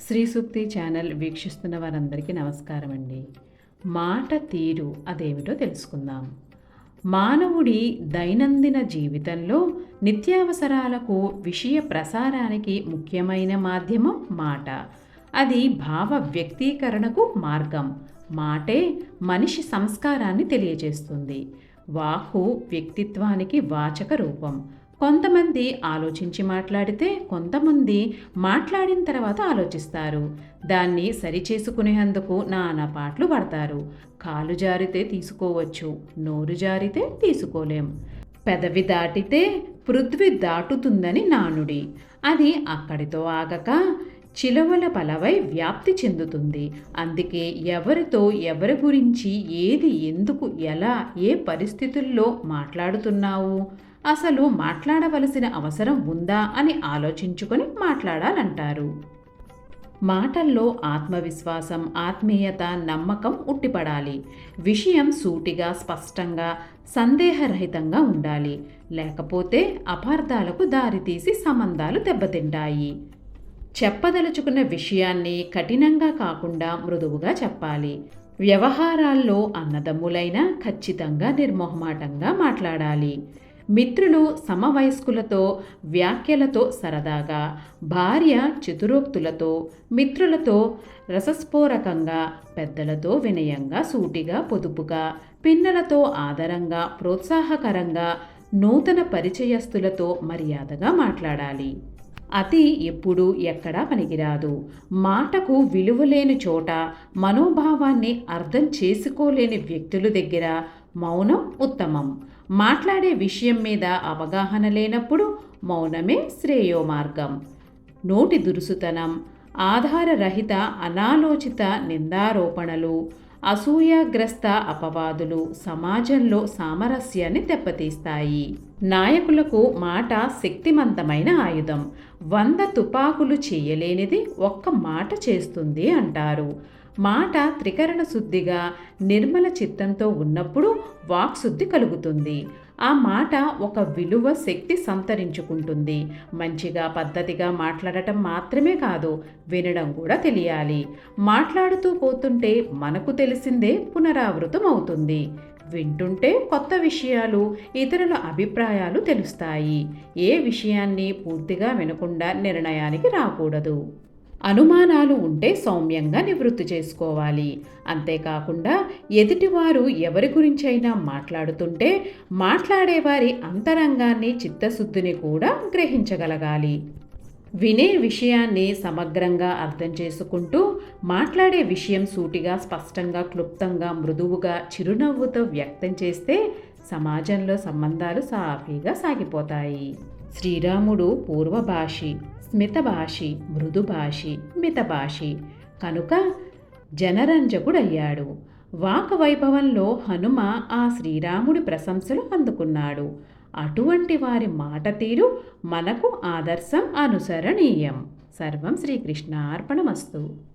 శ్రీ సూక్తి channel వీక్షిస్తున్న వారందరికీ నమస్కారం అండి. మాట తీరు అదేమిటో తెలుసుకుందాం. మానవుడి దైనందిన జీవితంలో నిత్యావసరాలకు విషయ ప్రసారానికి ముఖ్యమైన మాధ్యమం మాట. అది భావ వ్యక్తీకరణకు మార్గం. మాటే మనిషి సంస్కారాన్ని తెలియజేస్తుంది. వాకు వ్యక్తిత్వానికి వాచక రూపం. కొంతమంది ఆలోచించి మాట్లాడితే కొంతమంది మాట్లాడిన తర్వాత ఆలోచిస్తారు. దాన్ని సరిచేసుకునేందుకు నానా పాటలు పడతారు. కాలు జారితే తీసుకోవచ్చు నోరు జారితే తీసుకోలేం. పెదవి దాటితే పృథ్వీ దాటుతుందని నానుడి. అది అక్కడితో ఆగక చిలవల పలవై వ్యాప్తి చెందుతుంది. అందుకే ఎవరితో ఎవరి గురించి ఏది ఎందుకు ఎలా ఏ పరిస్థితుల్లో మాట్లాడుతున్నావు? అసలు మాట్లాడవలసిన అవసరం ఉందా అని ఆలోచించుకొని మాట్లాడాలంటారు. మాటల్లో ఆత్మవిశ్వాసం ఆత్మీయత నమ్మకం ఉట్టిపడాలి. విషయం సూటిగా స్పష్టంగా సందేహరహితంగా ఉండాలి. లేకపోతే అపార్థాలకు దారితీసి సంబంధాలు దెబ్బతింటాయి. చెప్పదలుచుకున్న విషయాన్ని కఠినంగా కాకుండా మృదువుగా చెప్పాలి. వ్యవహారాల్లో అన్నదమ్ములైనా ఖచ్చితంగా నిర్మోహమాటంగా మాట్లాడాలి. మిత్రులు సమవయస్కులతో వ్యాఖ్యలతో సరదాగా భార్య చతురోక్తులతో మిత్రులతో రసస్ఫోరకంగా పెద్దలతో వినయంగా సూటిగా పొదుపుగా పిన్నలతో ఆదరంగా ప్రోత్సాహకరంగా నూతన పరిచయస్తులతో మర్యాదగా మాట్లాడాలి. అతి ఎప్పుడు ఎక్కడా పనికిరాదు. మాటకు విలువలేని చోట మనోభావాన్ని అర్థం చేసుకోలేని వ్యక్తుల దగ్గర మౌనం ఉత్తమం. మాట్లాడే విషయం మీద అవగాహన లేనప్పుడు మౌనమే శ్రేయో మార్గం. నోటి దురుసుతనం ఆధారరహిత అనాలోచిత నిందారోపణలు అసూయాగ్రస్త అపవాదులు సమాజంలో సామరస్యాన్ని దెబ్బతీస్తాయి. నాయకులకు మాట శక్తిమంతమైన ఆయుధం. వంద తుపాకులు చేయలేనిది ఒక్క మాట చేస్తుంది అంటారు. మాట త్రికరణ శుద్ధిగా నిర్మల చిత్తంతో ఉన్నప్పుడు వాక్శుద్ధి కలుగుతుంది. ఆ మాట ఒక విలువ శక్తి సంతరించుకుంటుంది. మంచిగా పద్ధతిగా మాట్లాడటం మాత్రమే కాదు వినడం కూడా తెలియాలి. మాట్లాడుతూ పోతుంటే మనకు తెలిసిందే పునరావృతం అవుతుంది. వింటుంటే కొత్త విషయాలు ఇతరుల అభిప్రాయాలు తెలుస్తాయి. ఏ విషయాన్ని పూర్తిగా వినకుండా నిర్ణయానికి రాకూడదు. అనుమానాలు ఉంటే సౌమ్యంగా నివృత్తి చేసుకోవాలి. అంతేకాకుండా ఎదుటివారు ఎవరి గురించైనా మాట్లాడుతుంటే మాట్లాడేవారి అంతరంగాన్ని చిత్తశుద్ధిని కూడా గ్రహించగలగాలి. వినే విషయాన్ని సమగ్రంగా అర్థం చేసుకుంటూ మాట్లాడే విషయం సూటిగా స్పష్టంగా క్లుప్తంగా మృదువుగా చిరునవ్వుతో వ్యక్తం చేస్తే సమాజంలో సంబంధాలు సాఫీగా సాగిపోతాయి. శ్రీరాముడు పూర్వభాషి స్మితభాషి మృదుభాషి మితభాషి. కనుక జనరంజకుడయ్యాడు. వాక వైభవంలో హనుమ ఆ శ్రీరాముడి ప్రశంసలు అందుకున్నాడు. అటువంటి వారి మాట తీరు మనకు ఆదర్శం అనుసరణీయం. సర్వం శ్రీకృష్ణార్పణమస్తు.